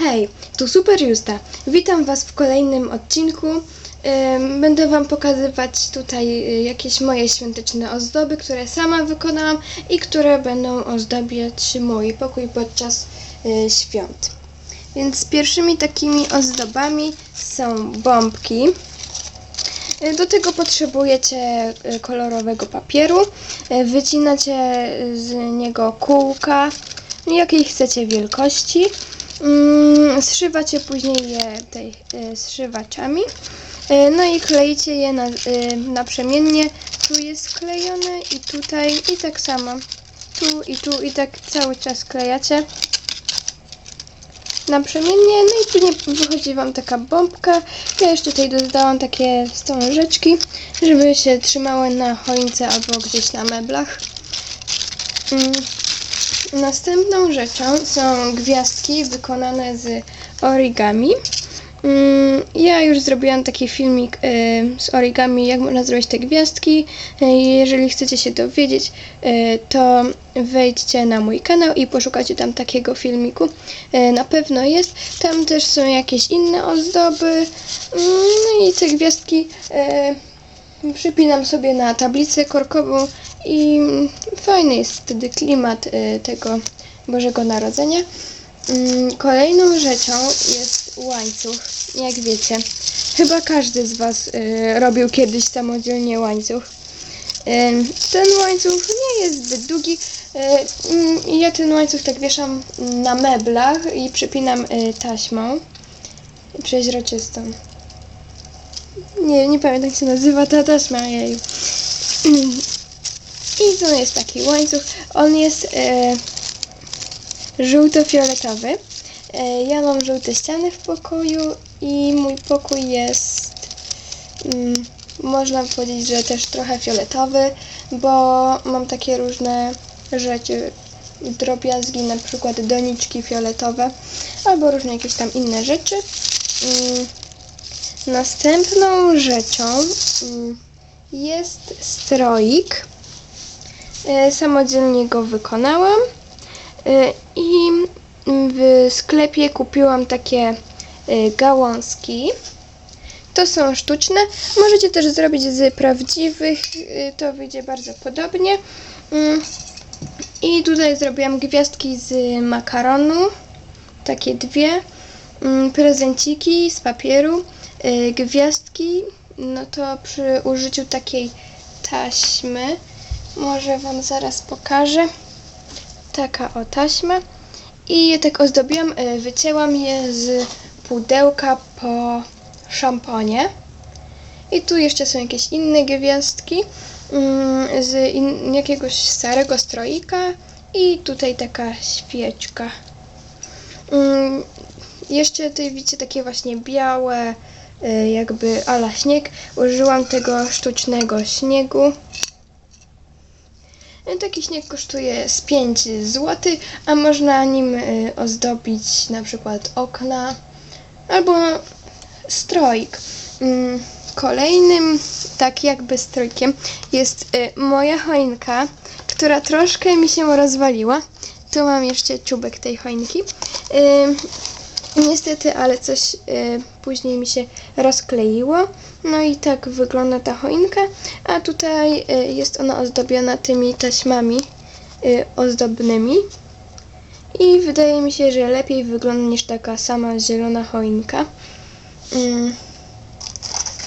Hej, tu Super Justa. Witam Was w kolejnym odcinku. Będę Wam pokazywać tutaj y, jakieś moje świąteczne ozdoby, które sama wykonałam i które będą ozdabiać mój pokój podczas y, świąt. Więc pierwszymi takimi ozdobami są bombki. Y, Do tego potrzebujecie kolorowego papieru. Wycinacie z niego kółka, jakiej chcecie wielkości. Mm, Zszywacie później je tej y, zszywaczami. Y, No i kleicie je na, y, naprzemiennie. Tu jest sklejone i tutaj i tak samo. Tu i tu i tak cały czas klejacie naprzemiennie, no i później wychodzi Wam taka bombka. Ja jeszcze tutaj dodałam takie wstążeczki, żeby się trzymały na choince albo gdzieś na meblach. Mm. Następną rzeczą są gwiazdki wykonane z origami. Mm, Ja już zrobiłam taki filmik y, z origami, jak można zrobić te gwiazdki. Y, Jeżeli chcecie się dowiedzieć, y, to wejdźcie na mój kanał i poszukacie tam takiego filmiku. Na pewno jest. Tam też są jakieś inne ozdoby. Mm, No i te gwiazdki przypinam sobie na tablicę korkową i fajny jest wtedy klimat y, tego Bożego Narodzenia. Mm, Kolejną rzeczą jest łańcuch, jak wiecie. Chyba każdy z Was y, robił kiedyś samodzielnie łańcuch. Ym, Ten łańcuch nie jest zbyt długi. y, mm, Ja ten łańcuch tak wieszam na meblach i przypinam y, taśmą przeźroczystą. Nie, nie pamiętam jak się nazywa ta taśma jej. I to jest taki łańcuch. On jest e, żółto-fioletowy. E, ja mam żółte ściany w pokoju i mój pokój jest mm, można powiedzieć, że też trochę fioletowy, bo mam takie różne rzeczy, drobiazgi, na przykład doniczki fioletowe albo różne jakieś tam inne rzeczy. Mm, Następną rzeczą mm, jest stroik. E, Samodzielnie go wykonałam E, i w sklepie kupiłam takie e, gałązki. To są sztuczne. Możecie też zrobić z prawdziwych. To wyjdzie bardzo podobnie. Mm, I tutaj zrobiłam gwiazdki z makaronu. Takie dwie. Mm, Prezenciki z papieru. Gwiazdki. No to przy użyciu takiej taśmy. Może Wam zaraz pokażę. Taka o taśma. I je tak ozdobiłam. e, Wycięłam je z pudełka po szamponie. I tu jeszcze są jakieś inne gwiazdki mm, z jakiegoś starego stroika i tutaj taka świeczka. Mm, jeszcze tutaj widzicie takie właśnie białe, y, jakby ala śnieg. Użyłam tego sztucznego śniegu. Y, Taki śnieg kosztuje z 5 zł, a można nim y, ozdobić na przykład okna albo stroik. Mm, Kolejnym tak jakby strojkiem jest y, moja choinka, która troszkę mi się rozwaliła. Tu mam jeszcze czubek tej choinki. Y, niestety, ale coś później mi się rozkleiło. No i tak wygląda ta choinka. A tutaj y, jest ona ozdobiona tymi taśmami y, ozdobnymi. I wydaje mi się, że lepiej wygląda niż taka sama zielona choinka. Mm.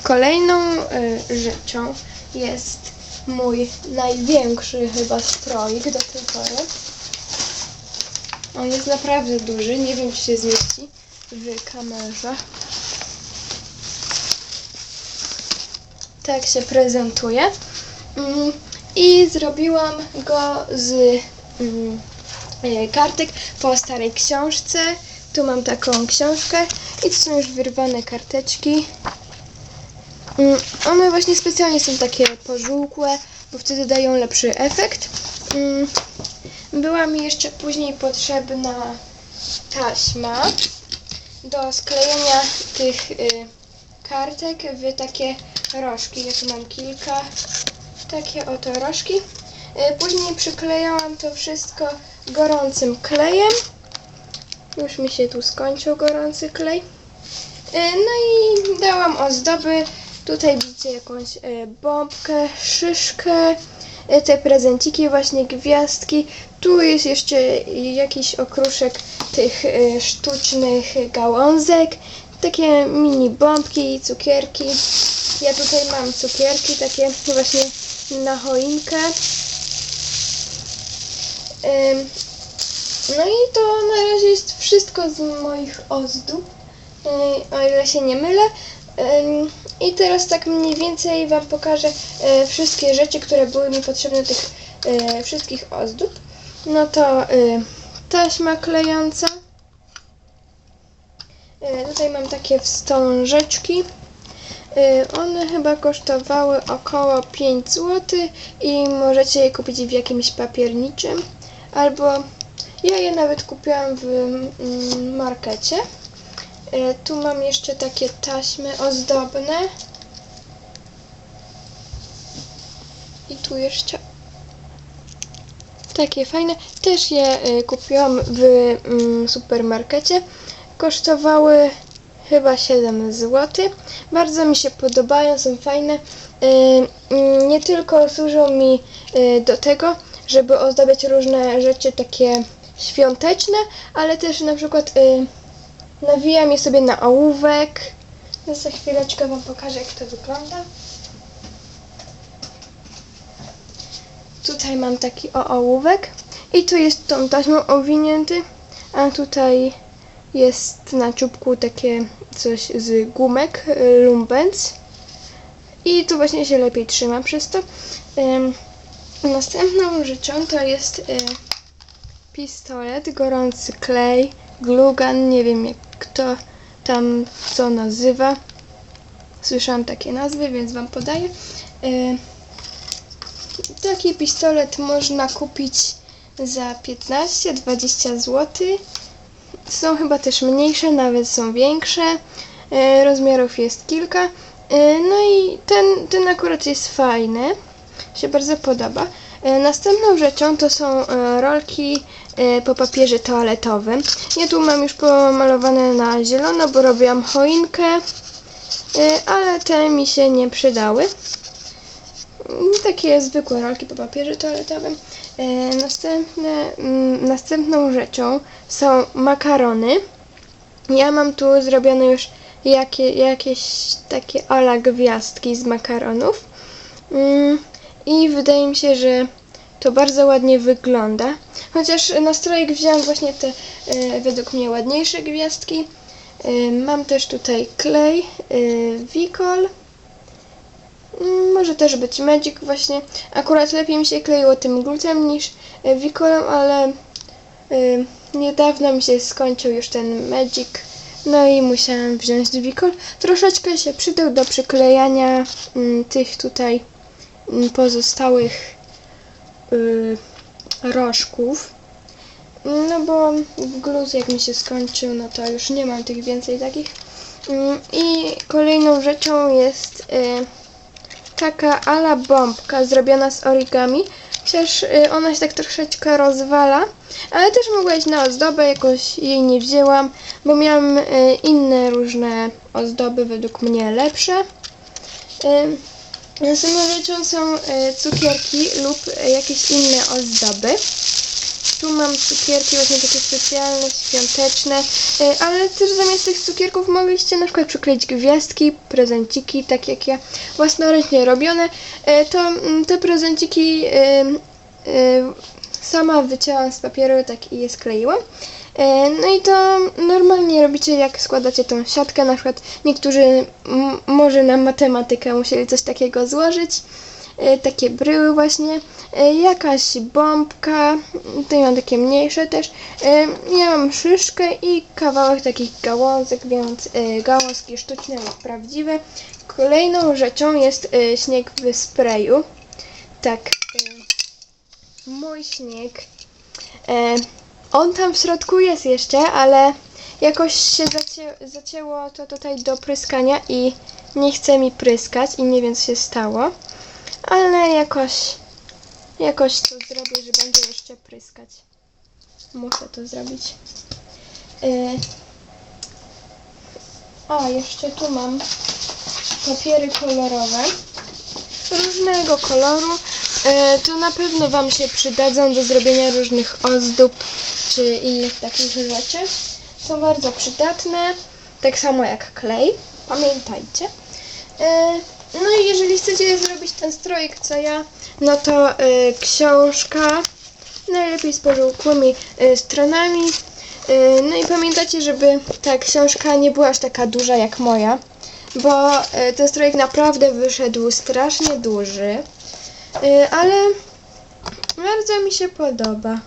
Kolejną y, rzeczą jest mój największy chyba stroik do tej pory. On jest naprawdę duży, nie wiem czy się zmieści w kamerze. Tak się prezentuje. Mm, I zrobiłam go z mm, e, kartek po starej książce. Tu mam taką książkę i tu są już wyrwane karteczki. Mm, One właśnie specjalnie są takie pożółkłe, bo wtedy dają lepszy efekt. Była mi jeszcze później potrzebna taśma do sklejenia tych y, kartek w takie rożki. Ja tu mam kilka. Takie oto rożki. Y, Później przyklejałam to wszystko gorącym klejem. Już mi się tu skończył gorący klej. E, No i dałam ozdoby. Tutaj widzicie jakąś e, bombkę, szyszkę, e, te prezenciki, właśnie gwiazdki. Tu jest jeszcze jakiś okruszek tych e, sztucznych gałązek. Takie mini bombki, cukierki. Ja tutaj mam cukierki takie właśnie na choinkę. No i to na razie jest wszystko z moich ozdób, o ile się nie mylę. I teraz tak mniej więcej Wam pokażę yy, wszystkie rzeczy, które były mi potrzebne tych yy, wszystkich ozdób. No to yy, taśma klejąca. Tutaj mam takie wstążeczki. Yy, One chyba kosztowały około 5 zł i możecie je kupić w jakimś papierniczym albo ja je nawet kupiłam w mm, markecie. Yy, Tu mam jeszcze takie taśmy ozdobne. I tu jeszcze takie fajne. Też je y, kupiłam w mm, supermarkecie. Kosztowały chyba 7 zł. Bardzo mi się podobają, są fajne. Y, mm, nie tylko służą mi y, do tego, żeby ozdabiać różne rzeczy takie świąteczne, ale też na przykład y, nawijam je sobie na ołówek. Ja za chwileczkę Wam pokażę, jak to wygląda. Tutaj mam taki ołówek i tu jest tą taśmą owinięty, a tutaj jest na czubku takie coś z gumek, y, lumbens. I tu właśnie się lepiej trzyma przez to. Następną rzeczą to jest y, pistolet, gorący klej, glugan, nie wiem jak kto tam co nazywa. Słyszałam takie nazwy, więc Wam podaję. Y, taki pistolet można kupić za 15-20 zł. Są chyba też mniejsze, nawet są większe. Y, rozmiarów jest kilka. Y, no i ten, ten akurat jest fajny się bardzo podoba. E, Następną rzeczą to są e, rolki e, po papierze toaletowym. Ja tu mam już pomalowane na zielono, bo robiłam choinkę, e, ale te mi się nie przydały. Mm, Takie zwykłe rolki po papierze toaletowym. E, Następne, mm, następną rzeczą są makarony. Ja mam tu zrobione już jakie, jakieś takie ala gwiazdki z makaronów. Mm, I wydaje mi się, że to bardzo ładnie wygląda. Chociaż na strojek wzięłam właśnie te e, według mnie ładniejsze gwiazdki. E, mam też tutaj klej, Wikol. Mm, Może też być Magic właśnie. Akurat lepiej mi się kleiło tym glutem niż e, Wikolem, ale e, niedawno mi się skończył już ten Magic. No i musiałam wziąć Wikol. Troszeczkę się przydał do przyklejania mm, tych tutaj mm, pozostałych y, rożków. No bo gluz jak mi się skończył, no to już nie mam tych więcej takich. I kolejną rzeczą jest y, taka ala bombka zrobiona z origami. Chociaż y, ona się tak troszeczkę rozwala, ale też mogła iść na ozdobę, jakoś jej nie wzięłam, bo miałam y, inne różne ozdoby, według mnie lepsze. Y, Następną rzeczą są cukierki lub jakieś inne ozdoby. Tu mam cukierki właśnie takie specjalne, świąteczne, e, ale też zamiast tych cukierków mogliście na przykład przykleić gwiazdki, prezenciki, tak jak ja, własnoręcznie robione. E, To mm, te prezenciki e, sama wycięłam z papieru, tak i je skleiłam. No i to normalnie robicie, jak składacie tą siatkę. Na przykład niektórzy może na matematykę musieli coś takiego złożyć. E, Takie bryły właśnie. E, Jakaś bombka. Tutaj mam takie mniejsze też. E, Ja mam szyszkę i kawałek takich gałązek, więc gałązki sztuczne prawdziwe. Kolejną rzeczą jest śnieg w sprayu. Tak. Mój śnieg. On tam w środku jest jeszcze, ale jakoś się zacię zacięło to tutaj do pryskania i nie chce mi pryskać i nie wiem co się stało. Ale jakoś, jakoś to zrobię, że będzie jeszcze pryskać. Muszę to zrobić. Y, a, jeszcze tu mam papiery kolorowe różnego koloru. E, to na pewno Wam się przydadzą do zrobienia różnych ozdób czy innych takich rzeczy. Są bardzo przydatne, tak samo jak klej. Pamiętajcie. E, no i jeżeli chcecie zrobić ten strojek co ja, no to e, książka najlepiej z pożółkłymi e, stronami. E, no i pamiętajcie, żeby ta książka nie była aż taka duża jak moja bo e, ten strojek naprawdę wyszedł strasznie duży, e, ale bardzo mi się podoba.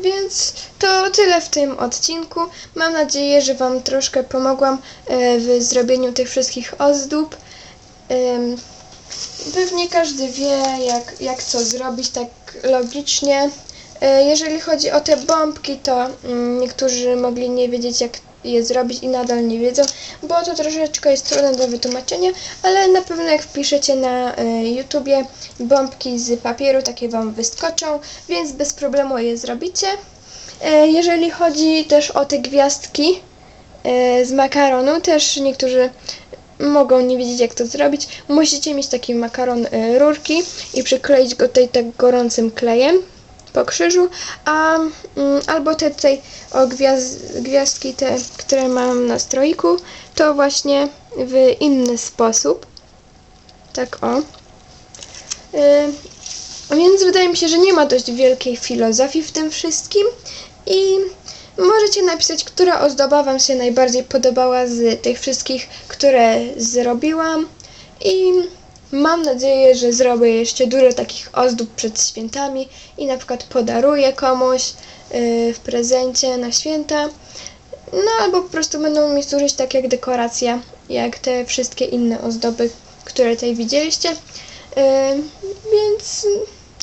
Więc to tyle w tym odcinku. Mam nadzieję, że Wam troszkę pomogłam e, w zrobieniu tych wszystkich ozdób. Pewnie każdy wie, jak, jak co zrobić tak logicznie. E, Jeżeli chodzi o te bombki, to mm, niektórzy mogli nie wiedzieć, jak je zrobić i nadal nie wiedzą, bo to troszeczkę jest trudne do wytłumaczenia, ale na pewno jak wpiszecie na e, YouTubie bombki z papieru, takie Wam wyskoczą, więc bez problemu je zrobicie. E, Jeżeli chodzi też o te gwiazdki e, z makaronu, też niektórzy mogą nie wiedzieć jak to zrobić, musicie mieć taki makaron rurki i przykleić go tutaj tak gorącym klejem po krzyżu, a mm, albo te tutaj o gwiazd, gwiazdki te, które mam na stroiku, to właśnie w inny sposób. Tak o. Y, więc wydaje mi się, że nie ma dość wielkiej filozofii w tym wszystkim i możecie napisać, która ozdoba Wam się najbardziej podobała z tych wszystkich, które zrobiłam i mam nadzieję, że zrobię jeszcze dużo takich ozdób przed świętami i na przykład podaruję komuś yy, w prezencie na święta. No albo po prostu będą mi służyć tak jak dekoracja, jak te wszystkie inne ozdoby, które tutaj widzieliście. Yy, więc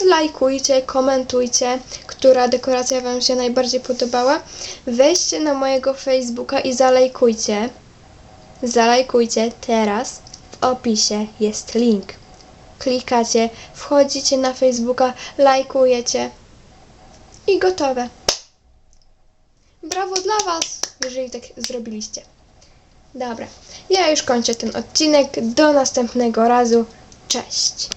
lajkujcie, komentujcie, która dekoracja Wam się najbardziej podobała. Wejdźcie na mojego Facebooka i zalajkujcie. Zalajkujcie teraz. Opisie jest link. Klikacie, wchodzicie na Facebooka, lajkujecie i gotowe. Brawo dla Was, jeżeli tak zrobiliście. Dobra, ja już kończę ten odcinek. Do następnego razu. Cześć.